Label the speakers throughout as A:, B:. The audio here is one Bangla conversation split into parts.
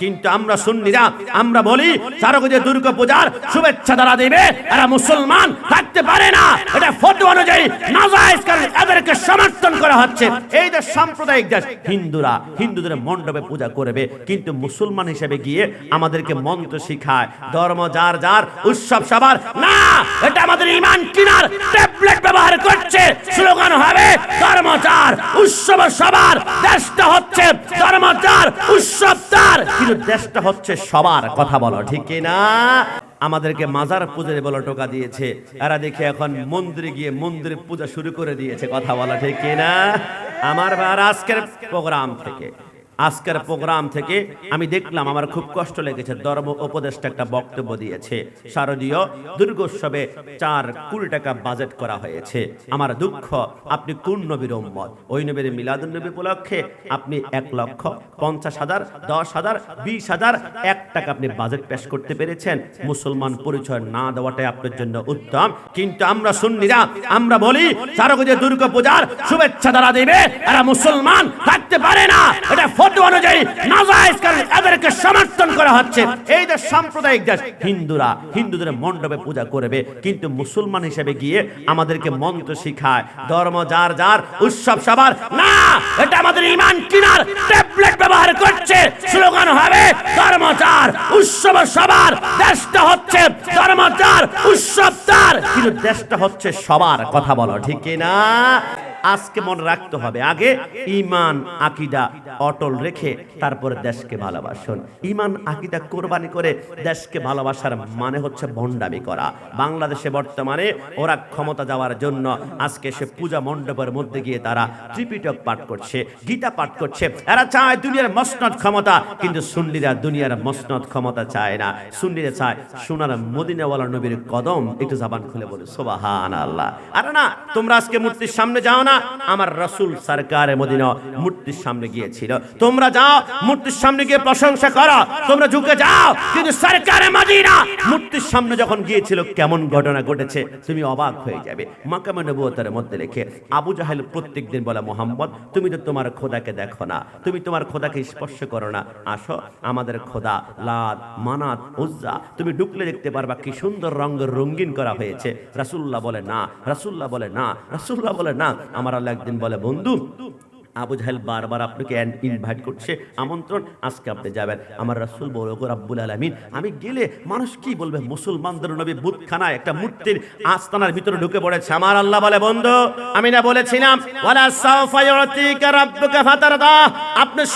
A: কিন্তু আমরা সুন্নিরা, আমরা বলি চারকজে দুর্গা পূজার শুভেচ্ছা দ্বারা দেবে, এরা মুসলমান, থাকতে পারে না। এটা ফটো অনুযায়ী নাজায়েজ কারণ এদেরকে সমর্থন করা হচ্ছে। এই যে সাম্প্রদায়িক দেশ হিন্দুরা, হিন্দুদের মণ্ডপে পূজা করবে, কিন্তু মুসলমান হিসেবে গিয়ে আমাদেরকে মন্ত্র শিখায়, ধর্ম যার যার, উৎসব সবার। না, এটা আমাদের ইমান কিনার ট্যাবলেট ব্যবহার করছে। স্লোগান হবে, ধর্ম যার, উৎসব সবার, দেশটা হচ্ছে ধর্ম যার, উৎসব তার। কিন্তু দেশটা হচ্ছে সবার কথা বলো, ঠিক না? আমাদেরকে মাজার পূজারে বলো টোকা দিয়েছে। এরা দেখে এখন মন্দিরে গিয়ে মন্দিরে পূজা শুরু করে দিয়েছে, কথা বলা, ঠিক না? আমার আজকের প্রোগ্রাম থেকে। আজকের প্রোগ্রাম থেকে আমি দেখলাম আমার খুব কষ্ট লেগেছে। ধর্ম উপদেষ্টা একটা বক্তব্য দিয়েছে। শারদীয় দুর্গোৎসবে চার কোটি টাকা বাজেট করা হয়েছে। আমার দুঃখ, আপনি কোন নবীর উম্মত? ওই নবীর মিলাদুন নবী উপলক্ষে আপনি এক লক্ষ পঞ্চাশ হাজার, দশ হাজার, বিশ হাজার, এক টাকা আপনি বাজেট পেশ করতে পেরেছেন। মুসলমান পরিচয় না দেওয়াটাই আপনার জন্য উত্তম। কিন্তু আমরা সুন্নিরা, আমরা বলি চারগজে দুর্গা পূজার শুভেচ্ছা দ্বারা দেবে। এরা মুসলমান, থাকতে পারে না। এটা ফটো অনুযায়ী কারণ এদেরকে সমর্থন করা হচ্ছে। এই সাম্প্রদায়িক দেশ, হিন্দুরা, হিন্দুদের মণ্ডপে পূজা করবে, কিন্তু মুসলমান হিসেবে গিয়ে আমাদেরকে মন্ত্র শিখায়, ধর্ম যার যার, উৎসব সবার। না, এটা আমাদের ইমান কিনার ট্যাবলেট ব্যবহার করছে। স্লোগান হবে, ধর্ম যার, উৎসব সবার। দেশটা হচ্ছে ধর্ম যার, উৎসব তার। কিন্তু দেশটা হচ্ছে সবার, কথা বলো, ঠিক না আজকে মনে রাখতে হবে। আগে ইমান আকিদা অটল রেখে তারপরে দেশকে ভালোবাসুন। ইমান আকিদা কোরবানি করে দেশকে ভালোবাসার মানে হচ্ছে ভণ্ডামি করা। বাংলাদেশে বর্তমানে ওরা ক্ষমতা যাওয়ার জন্য আজকে সে পূজা মণ্ডপের মধ্যে গিয়ে তারা ত্রিপিটক পাঠ করছে, গীতা পাঠ করছে। এরা চায় দুনিয়ার মসনদ ক্ষমতা, কিন্তু সুন্নিরা দুনিয়ার মসনদ ক্ষমতা চায় না। সুন্নিরা চায় সোনার মদিনাওয়ালা নবীর কদম, একটু জাবান খুলে বলে সোবাহান আল্লাহ আরে না, তোমরা আজকে মূর্তির সামনে যাও না। আমার রসুল সরকারে মদিনা মূর্তির সামনে গিয়েছিল। তোমরা যাও, মূর্তির সামনে গিয়ে প্রশংসা করো। তোমরা ঝুঁকে যাও, কিন্তু সরকারে মদিনা মূর্তির সামনে যখন গিয়েছিল, কেমন ঘটনা ঘটেছে, তুমি অবাক হয়ে যাবে। মাকামে নবুয়তের মধ্যে লেখে, আবু জাহেল প্রত্যেকদিন বলে, মোহাম্মদ, তুমি তো তোমার খোদাকে দেখো না, তুমি তোমার খোদাকে স্পর্শ করো না। আসো, আমাদের খোদা, লাদ, মানাত, উজ্জা, তুমি ঢুকলে দেখতে পারবা কি সুন্দর রঙের রঙিন করা হয়েছে। রাসুল্লাহ বলে, না রাসুল্লাহ বলে, না রাসুল্লাহ বলে, না আমার আল্লাহ একদিন বলে বন্ধু আবু জাহেল বারবার আপনাকে ইনভাইট করছে। আমন্ত্রণ, আজকে আপনি যাবেন। আমার রাসূল বড় রাব্বুল আলামিন, আমি গেলে মানুষ কি বলবে? মুসলমানদের নবী বুতখানায় একটা মূর্তির আস্তানার ভিতরে ঢুকে পড়েছে। আমার আল্লাহ বলে, বন্ধু, আমি না বলেছিলাম, ওয়ালা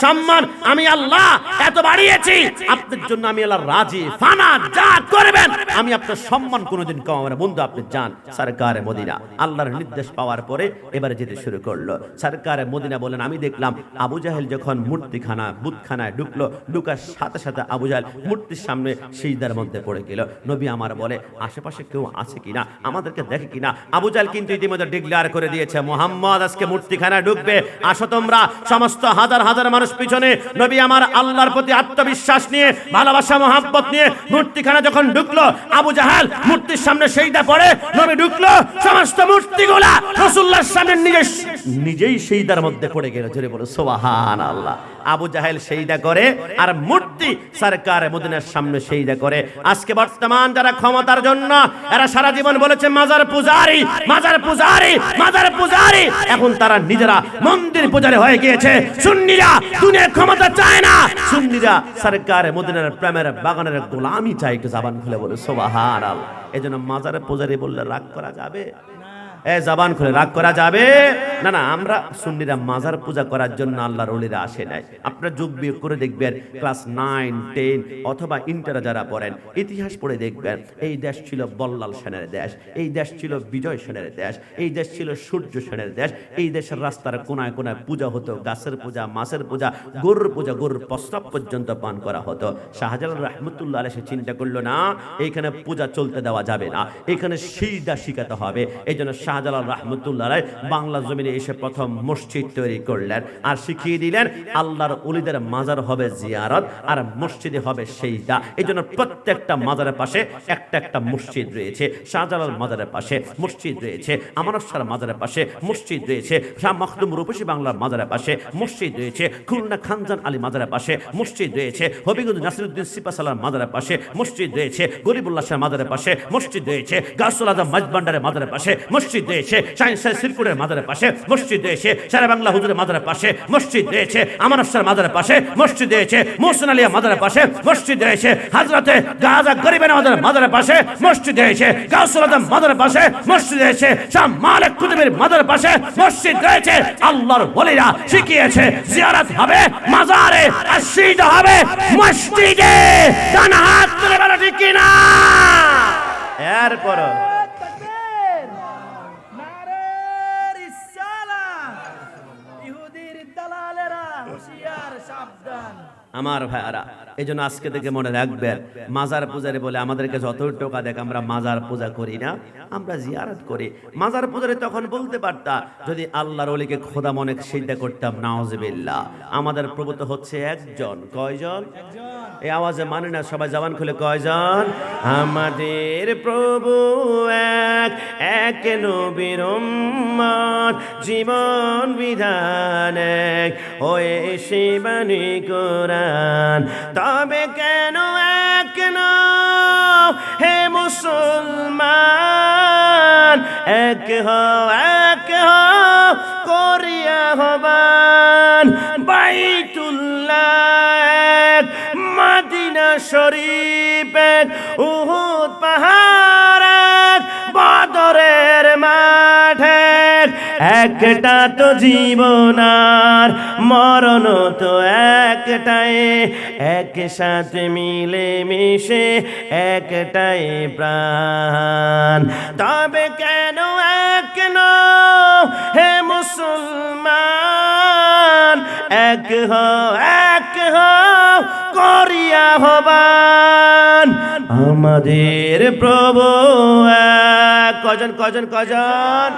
A: সম্মান, আমি আল্লাহ এত বাড়িয়েছি। আপনার জন্য আমি আল্লাহ রাজি, ফানা যা করবেন। আমি আপনার সম্মান কোনোদিন কমাবো না। বন্ধু, আপনি যান। সরকারে মদিনা। আল্লাহর নির্দেশ পাওয়ার পরে এবারে যেতে শুরু করল। সরকারে মদিনা বলেন আমি দেখলাম আবু জাহেল যখন মূর্তিখানা বুতখানায় ঢুকলো, ঢুকার সাথে সাথে আবু জাহেল মূর্তির সামনে সিজদার মধ্যে পড়ে গেল। নবী আমার বলে, আশেপাশে কেউ আছে কিনা? আমাদেরকে দেখে কিনা? আবু জাহেল কিন্তু ইতিমধ্যে ডিক্লেয়ার করে দিয়েছে, মোহাম্মদ আজকে মূর্তিখানায় ঢুকবে। আসো তোমরা, সমস্ত হাজার হাজার মানুষ পিছনে। নবী আমার আল্লাহর প্রতি আত্মবিশ্বাস নিয়ে, ভালোবাসা, মহাব্বত নিয়ে মূর্তিখানা যখন ঢুকলো, আবু জাহাল মূর্তির সামনে সেইটা পড়ে, নবী ঢুকলো, সমস্ত মূর্তিগুলা রসুল্লাহর সামনে নিজে নিজেই সেইদার মধ্যে পড়ে গেল, জোরে বলো সোবাহান আল্লাহ আবু জাহেল সেইটা করে, আর মূর্তি সরকার মদিনার সামনে সেইটা করে। আজকে বর্তমান যারা ক্ষমতার জন্য, এরা সারা জীবন বলেছে, মাজার পূজারি মাজার পূজারি মাজার পূজারি। এখন তারা নিজেরা মন্দির পূজারি হয়ে গিয়েছে। সুন্নিরা দুনিয়ার ক্ষমতা চায় না। সুন্নিরা সরকার মদিনার প্রেমের বাগানের গোলামি চাই একটু জাবান খুলে বলে সোবাহার আল্লাহ এই জন্য মাজারে পূজারি বললে রাগ করা যাবে? এ জবান খুলে, রাগ করা যাবে? না না, আমরা সুন্নিরা মাজার পূজা করার জন্য আল্লাহর ওলিরা আসে নাই। আপনারা যোগ বিয়োগ করে দেখবেন, ক্লাস নাইন, টেন অথবা ইন্টারে যারা পড়েন, ইতিহাস পড়ে দেখবেন, এই দেশ ছিল বল্লাল সেনের দেশ, এই দেশ ছিল বিজয় সেনের দেশ, এই দেশ ছিল সূর্য সেনের দেশ, এই দেশের রাস্তার কোনায় কোনায় পূজা হতো, গাছের পূজা, মাছের পূজা, গরুর পূজা, গরুর প্রস্তাব পর্যন্ত পান করা হতো। শাহজালাল রহমতুল্লাহ সে চিন্তা করল, না, এইখানে পূজা চলতে দেওয়া যাবে না এখানে সিজদা শিখাতে হবে এই জন্য শাহজালাল রহমতুল্লাহ রায় বাংলা জমিনে এসে প্রথম মসজিদ তৈরি করলেন। আর শিখিয়ে দিলেন, আল্লাহর উলিদের মাজার হবে জিয়ারত, আর মসজিদে হবে সেইটা এই জন্য প্রত্যেকটা মাজারের পাশে একটা একটা মসজিদ রয়েছে, শাহজালাল মাজারের পাশে মসজিদ রয়েছে আমানত শাহ মাজারের পাশে মসজিদ রয়েছে, শাহ মখদুম রূপসী বাংলার মাজারের পাশে মসজিদ রয়েছে, খুলনা খানজান আলী মাজারের পাশে মসজিদ রয়েছে, হবিগঞ্জ নাসিরুদ্দিন সিপাসালার মাজারের পাশে মসজিদ রয়েছে গরিবুল্লাহ শাহ মাজারের পাশে মসজিদ রয়েছে গাছুল আজম মাঝবান্ডারের মাজারের পাশে মসজিদ শাহ সিরপুরের মাজারের পাশে, মসজিদ রয়েছে সারা বাংলা হুজুরের মাজারের পাশে, মসজিদ রয়েছে আমানত শাহ মাজারের পাশে, মসজিদ মোহসেন আলিয়া মাজারের পাশে, মসজিদ হাজরাতে গাজা গরিবের মাজারের পাশে, মসজিদ গাছুল আজম মাজারের পাশে, মসজিদ শাহ মালিক কুতুবের মাজারের পাশে, মসজিদ আল্লাহর বলিরা শিখিয়েছে, জিয়ারত হবে, মাজারে আর হবে, মসজিদে ডান হাত কিনা? এরপর আমার ভাইয়ারা এই জন্য আজকে থেকে মনে রাখবেন, মাজার পূজারে বলে আমাদেরকে যত টোকা দেখ, আমরা মাজার পূজা করি না, আমরা জিয়ারত করি। মাজার পূজারে তখন বলতে পারতা, যদি আল্লাহর অলিকে খোদা মনে সিদ্ধা করতাম নাওজবিল্লাহ আমাদের প্রভু তো হচ্ছে একজন, কয়জন? এই আওয়াজে মানে না, সবাই জবান খুলে কয়জন? আমাদের প্রভু এক এক নবীর জীবন বিধান এক হয়ে শিবানী কোরআন। তবে কেন এক হে মুসলমান, এক হ এক হ করিয়া হবান। বাইতুল্লাহ, মাদিনা শরীফ উহুদ পাহাড় একটা তো জীবনার মরণ তো একটাই। একসাথে মিলে মিশে একটাই প্রাণ। তবে কেন এক হে মুসলমান? এক হও এক হও করিয়া হবান আমাদের প্রভু কজন কজন কজন?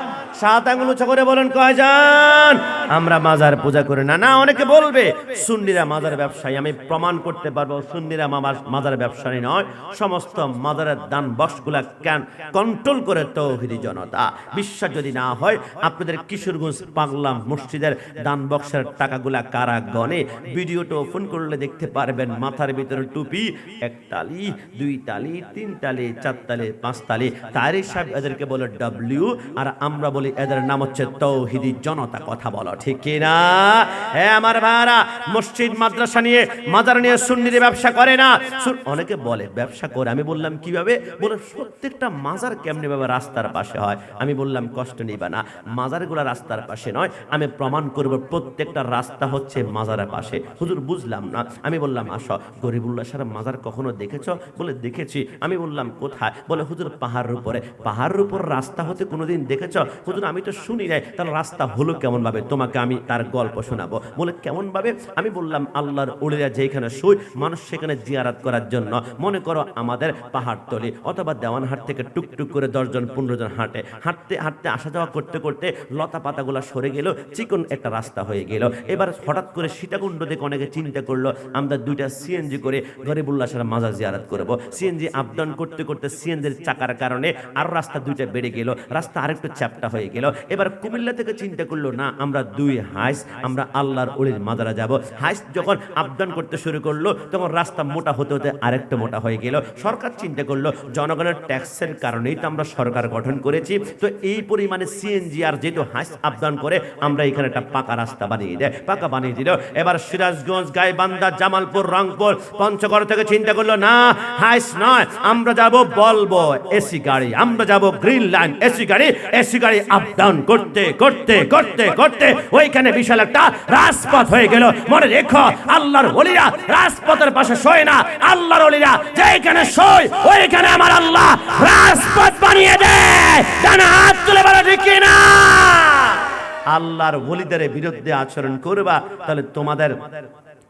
A: সাত আঙুল উঁচা করে বলেন কয়জন আমরা মাজার পূজা করি না। না, অনেকে বলবে, সুন্নিরা মাজার ব্যবসায়ী। আমি প্রমাণ করতে পারব, সুন্নিরা মাজার ব্যবসায়ী নয়। সমস্ত মাজারের দান বক্সগুলা ক্যান কন্ট্রোল করে তৌহিদি জনতা? বিশ্বাস যদি না হয়, আপনাদের কিশোরগঞ্জ পাগলাম মসজিদের দান বক্সের টাকাগুলা কারা গনে ভিডিওটা ওপেন করলে দেখতে পারবেন, মাথার ভিতরে টুপি, এক তালি, দুই তালি, তিন তালি, চার তালি, পাঁচ তালি। তারই সাহেব এদেরকে বলে ডব্লিউ আর আমরা বলি এদের নাম হচ্ছে তৌহিদি জনতা কথা বলো, ঠিক কিনা হ্যাঁ আমার ভাইরা, মসজিদ, মাদ্রাসা নিয়ে, মাজার নিয়ে সুন্নির ব্যবসা করে না। অনেকে বলে, ব্যবসা করে। আমি বললাম, কীভাবে? বলে, প্রত্যেকটা মাজার কেমনি ভাবে রাস্তার পাশে হয়? আমি বললাম, কষ্ট নিবা না। মাজারগুলো রাস্তার পাশে নয়। আমি প্রমাণ করব, প্রত্যেকটা রাস্তা হচ্ছে মাজারের পাশে। হুজুর, বুঝলাম না। আমি বললাম, আসো। গরিবুল্লাহ সারা মাজার কখনো দেখেছ? বলে, দেখেছি। আমি বললাম, কোথায়? বলে, হুজুর, পাহাড়ের উপরে। পাহাড়ের উপর রাস্তা হতে কোনোদিন দেখেছ? হুজুর আমি তো শুনি নাই তাহলে রাস্তা হলো কেমন ভাবে তোমাকে আমি তার গল্প শোনাবো। বলে কেমন ভাবে আমি বললাম, আল্লাহর উলিরা যেখানে শুই, মানুষ সেখানে জিয়ারাত করার জন্য। মনে করো আমাদের পাহাড়তলি অথবা দেওয়ানহাট থেকে টুকটুক করে দশজন পনেরো জন হাঁটে। হাঁটতে হাঁটতে, আসা যাওয়া করতে করতে লতা পাতাগুলো সরে গেল, চিকন একটা রাস্তা হয়ে গেল। এবার হঠাৎ করে সীতাকুণ্ড দেখে অনেকে চিন্তা করল, আমরা দুইটা সিএনজি করে গরিবুল্লাহ সারা মাজার জিয়ারাত করব। সিএনজি আপ ডাউন করতে করতে সিএনজির চাকার কারণে আর রাস্তা দুইটা বেড়ে গেল। রাস্তা আরেকটু চ্যাপটা হয়ে গেল। এবার কুমিল্লা থেকে চিন্তা করল, না, আমরা দুই হাইস আমরা আল্লাহর উলির মাদারা যাব। হাইস যখন ডাউন করতে শুরু করল, তখন রাস্তা মোটা হতে হতে আরেকটা মোটা হয়ে গেল। সরকার চিন্তা করল, জনগণের ট্যাক্সের কারণেই তো আমরা সরকার গঠন করেছি। তো এই পরিমাণে সিএনজি আর যেহেতু হাইস ডাউন করে, আমরা এখানে একটা পাকা রাস্তা বানিয়ে দেয়। পাকা বানিয়ে দিল। এবার সিরাজগঞ্জ, গাইবান্ধা, জামালপুর, রংপুর পঞ্চগড় থেকে চিন্তা করল, না হাইস নয়, আমরা যাব বলব, এসি গাড়ি, আমরা যাব গ্রিন লাইন, এসি গাড়ি এসি গাড়ি আপ ডাউন করতে করতে করতে করতে। ওইখানে বিশাল একটা রাজপথ হয়ে গেল। মনে রেখো, আল্লাহর ওলিরা রাজপথের পাশে শোয় না। আল্লাহর ওলিরা যেখানে শোয়, ওইখানে আমার আল্লাহ রাজপথ বানিয়ে দেয়। ডানা হাত তুলে বলো, ঠিক না? আল্লাহর ওলিদের বিরুদ্ধে আচরণ করবা, তাহলে তোমাদের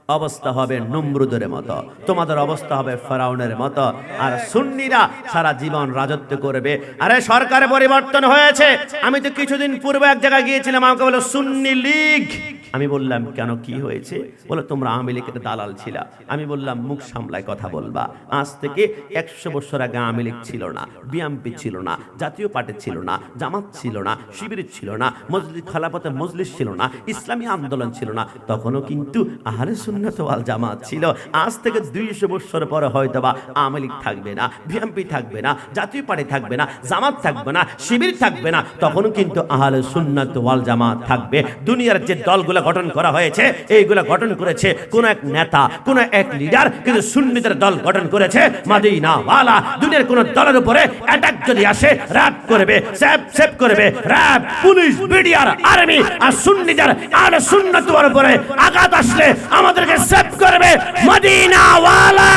A: অবস্থা হবে নমরুদের মতো। তোমাদের অবস্থা হবে ফেরাউনের মতো। আর সুন্নিরা সারা জীবন রাজত্ব করবে। আরে, সরকারে পরিবর্তন হয়েছে। আমি তো কিছুদিন পূর্বে এক জায়গায় গিয়েছিলাম, আমাকে বলো, সুন্নি লীগ। আমি বললাম, কেন কি হয়েছে? বলো, তোমরা আওয়ামী লীগের দালাল ছিলা। আমি বললাম, মুখ সামলায় কথা বলবা। আজ থেকে একশো বছর আগে আওয়ামী লীগ ছিল না বিএমপি ছিল না, জাতীয় পার্টি ছিল না, জামাত ছিল না, শিবির ছিল না মজলিস খালাপথে মজলিস ছিল না, ইসলামী আন্দোলন ছিল না। তখনও কিন্তু আহলে সুন্নাত ওয়াল জামাত ছিল। আজ থেকে দুইশো বছর পরে হয়তো বা আওয়ামী লীগ থাকবে না বিএমপি থাকবে না, জাতীয় পার্টি থাকবে না, জামাত থাকবে না, শিবির থাকবে না। তখনও কিন্তু আহলে সুন্নাত ওয়াল জামাত থাকবে। দুনিয়ার যে দলগুলো গঠন করা হয়েছে, এইগুলো গঠন করেছে কোন এক নেতা, কোন এক লিডার কিন্তু সুন্নিদের দল গঠন করেছে। মাদিনা ওয়ালা দুনিয়ার কোন দলের উপরে অ্যাটাক যদি আসে র্যাপ করবে সেভ সেভ করবে র্যাব পুলিশ বিডিআর আর্মি আর সুন্নিদের আর সুন্নত উপরে আঘাত আসলে আমাদেরকে সেভ করবে। মদিনা ওয়ালা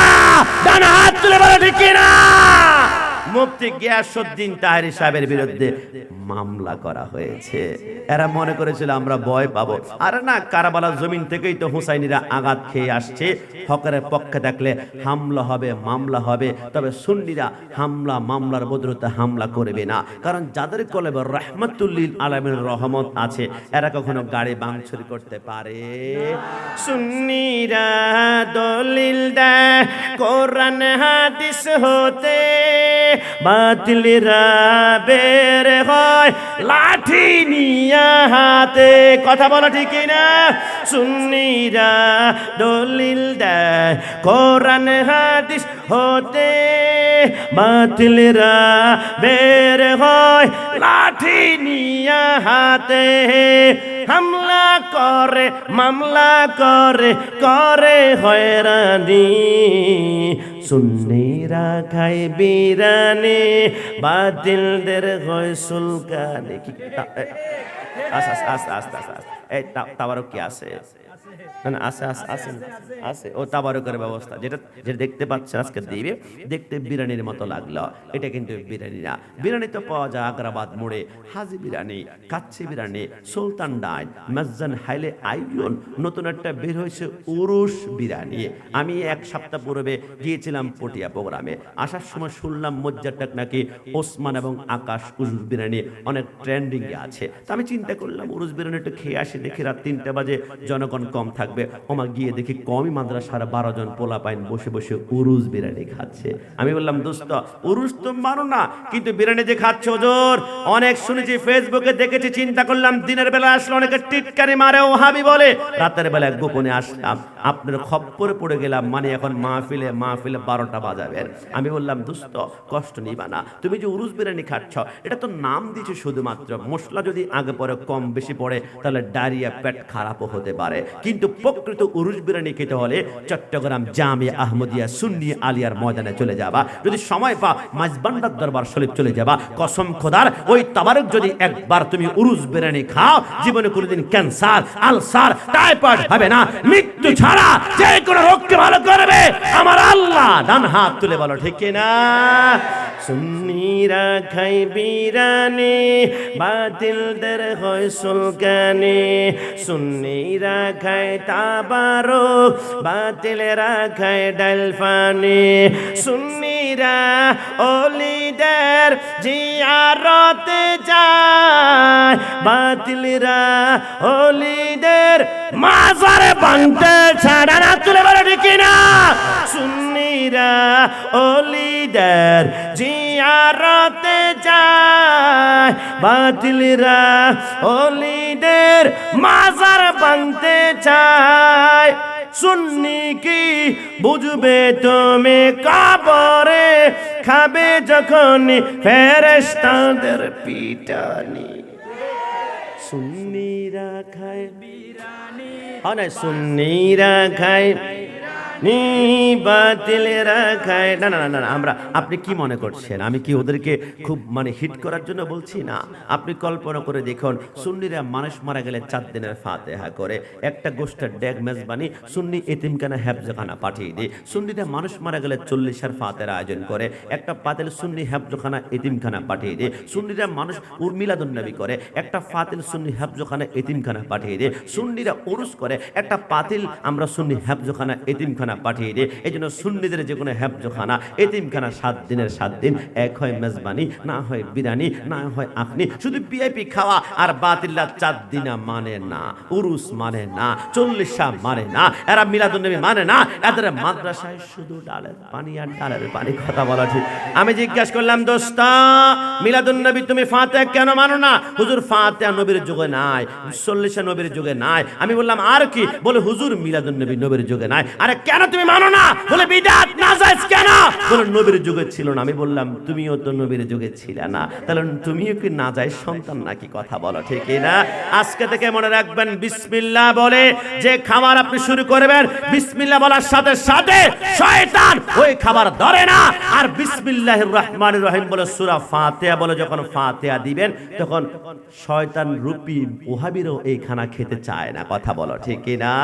A: ডান হাত তুলে বলে ঠিক কিনা? মুফতি গিয়াসুদ্দিন তাহেরি সাহেবের বিরুদ্ধে মামলা করা হয়েছে। এরা মনে করেছিল আমরা ভয় পাবো। আরে না কারাবালা জমিন থেকেই তো হুসাইনিরা আঘাত খেয়ে আসছে। হকের পক্ষে থাকলে হামলা হবে, মামলা হবে। তবে সুন্নিরা হামলা, মামলার বদরতে হামলা করবে না। কারণ যাদের কলেবে রহমতুল্লিল আলমের রহমত আছে, এরা কখনো গাড়ি বাংচুরি করতে পারে। সুন্নিরা দলিল দেয়, কোরআন হাদিস হতে বাতিলরা বের হয়, লাঠি নিয়া হাতে। কথা বলা ঠিক না সুন্নিরা দলিল দেয়, কোরআন হাদিস হতে। বাতিলরা বের হয়, লাঠি নিয়া হাতে। হামলা করে, মামলা করে করে হয়রানি। সুন্নিরা খায় বিরানি, বাতিলদের হয় সুলকানি। আস্তে আস্তে আস্তে আস্তে আস্তে এই তাবারও কি আছে? না না, আছে আছে আছে আছে ও তাবারকের ব্যবস্থা। যেটা যেটা দেখতে পাচ্ছেন আজকে দিবে দেখতে বিরিয়ানির মতো লাগল। এটা কিন্তু বিরিয়ানি না। বিরিয়ানি তো পাওয়া যায় আগ্রাবাদ মোড়ে। হাজি বিরিয়ানি, কাচ্চি বিরিয়ানি, সুলতান ডাইন মজ্জান হাইলে আইয়ন, নতুন একটা বের হয়েছে উরুস বিরিয়ানি। আমি এক সপ্তাহ পূর্বে গিয়েছিলাম পটিয়া প্রোগ্রামে। আসার সময় শুনলাম মজ্জারটাক নাকি ওসমান এবং আকাশ উরুস বিরিয়ানি অনেক ট্রেন্ডিং আছে। তা আমি চিন্তা করলাম উরুস বিরিয়ানি একটু খেয়ে আসি দেখি রাত তিনটা বাজে, জনগণ কম থাকবে ওমা গিয়ে দেখি কমই মাদ্রাসার বারো জন পোলা পাইন বসে বসে উরুস বিরিয়ানি খাচ্ছে। আমি বললাম, দোস্ত উরুস তো মানো না, কিন্তু বিরিয়ানি যে খাচ্ছে ওজোর অনেক শুনেছি, ফেসবুকে দেখেছি, চিন্তা করলাম, দিনের বেলা আসলে অনেকে টিটকারি মারে ও হাবি বলে। রাতের বেলা গোপনে আসলাম, আপনার খপ্পরে পড়ে গেলাম মানে এখন মাহফিলে মাহফিলে বারোটা বাজাবেন। আমি বললাম, দোস্ত, কষ্ট নিবা না, তুমি যে উরুস বিরিয়ানি খাচ্ছ, এটা তো নাম দিয়েছে শুধুমাত্র, মশলা যদি আগে পরে কম বেশি পড়ে, তাহলে ডায়রিয়া পেট খারাপও হতে পারে। কিন্তু প্রকৃত উরুস বিরিয়ানি খেতে হলে চট্টগ্রাম জামে আহমদিয়া সুন্নি আলিয়ার ময়দানে চলে যাবা। যদি সময় পা মাঝবান্ডার দরবার শরীফ চলে যাবা। কসম খোদার, ওই তাবারক যদি একবার তুমি উরুস বিরিয়ানি খাও, জীবনে কোনোদিন ক্যান্সার, আলসার, টাইফয়েড হবে না। মৃত্যু ছাড়া যে কোনো রোগকে ভালো করবে। আমার আল্লাহ ডান হাত তুলে বলো, ঠিক না সুন্নিরা খাই বিরানি বাতিলদের হয় সুলকানি। সুন্নিরা খায় তাবারক বাতিলেরা খায় ডালফানি। সুন্নিরা অলিদের জিয়ারতে যায় বাতিলরা অলিদের মাজারে বানতে ছাড়া না, তুলে বলে ঠিক না সুন্নিরা অলিদের জিয়ারতে যায়। বাতিলরা অলিদের মাজার বানতে চায়। সুন্নি কি বুঝবে তুমি কাবরে? খাবে যখন ফেরেস্তাদের পিটানি। সুন্নিরা খায়
B: বিরানি।
A: অনেক সুন্নিরা খায় নি বাতিলেরা খায় না না না না আমরা, আপনি কি মনে করছেন? আমি কি ওদেরকে খুব মানে হিট করার জন্য বলছি? না। আপনি কল্পনা করে দেখুন, সুন্নিরা মানুষ মারা গেলে চার দিনের ফাতেহা করে। একটা গোষ্ঠের ড্যাগ মেজবানি, সুন্নি এতিমখানা হ্যাবজখানা পাঠিয়ে দিয়ে। সুন্নিরা মানুষ মারা গেলে চল্লিশের ফাতের আয়োজন করে। একটা পাতিল সুন্নি হ্যাবজখানা এতিমখানা পাঠিয়ে দিয়ে। সুন্নিরা মানুষ উর্মিলাদুন্নবী করে। একটা ফাতিল সুন্নি হ্যাবজখানা এতিমখানা পাঠিয়ে দিয়ে। সুন্নিরা উরুস করে। একটা পাতিল আমরা সুন্নি হ্যাবজখানা এতিমখানা পাঠিয়ে দিই এই জন্য সুন্নিদের যে কোনো হ্যাবজখানা এতিমখানা সাত দিনের সাত দিন, এক হয় মেজবানি, না হয় বিরিয়ানি না হয় আখনি শুধু পিআইপি খাওয়া আর বাতিল্লা চার দিনা মানে না, উরুস মানে না, চল্লিশা মানে না, এরা মিলাদুন্নবী মানে না, এদের মাদ্রাসায় শুধু ডালের পানি আর ডালের পানি কথা বলা ঠিক। আমি জিজ্ঞাসা করলাম, দোস্তা মিলাদুন্নবী তুমি ফাতে কেন মানো না? হুজুর ফাতে নবীর যুগে নাই, চল্লিশা নবীর যুগে নাই। আমি বললাম, আর কি? বলে, হুজুর মিলাদুন্নবী নবীর যুগে নাই। আরে কেন তুমি মানো না? বলে, বিদাত নাজায়েজ কেন? বলে, নবীর যুগে ছিল না। আমি বললাম, তুমিও তো নবীর যুগে ছিলে না। তাহলে তুমিও কি নাজায়েজ সন্তান নাকি কথা বলো, ঠিক না? আজকে থেকে মনে রাখবেন, বিসমিল্লাহ বলে, যে খাবার আপনি শুরু করবেন, বিসমিল্লাহ বলার সাথে সাথে শয়তান ওই খাবার ধরে না। আর বিসমিল্লাহির রহমানির রহিম বলে, সূরা ফাতিহা বলে, যখন ফাতিহা দিবেন, তখন শয়তান রূপী ওহাবিরও এই খানা খেতে চায় না, কথা বলো, ঠিক না?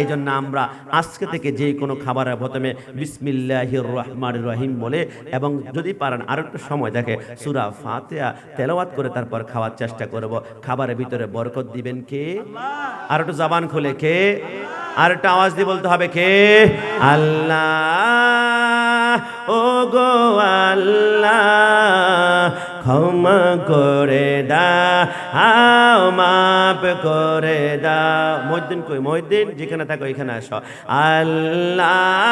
A: এই জন্য আমরা আজকে থেকে যে কোনো খাবারের প্রথমে বিসমিল্লাহির রহমানির রহিম বলে এবং যদি পারেন আর একটু সময় দেখে সূরা ফাতিহা তেলাওয়াত করে তারপর খাওয়ার চেষ্টা করব। খাবারের ভিতরে বরকত দিবেন কে? আর একটু জাবান খুলে কে? আর একটা আওয়াজ দিয়ে বলতে হবে কে? আল্লাহ ও গো আল্লাহ ক্ষমা করে দাও মাপ করে দাও মহিদ্দিন কই? মহিদ্দিন যেখানে থাকো এখানে আসো। আল্লাহ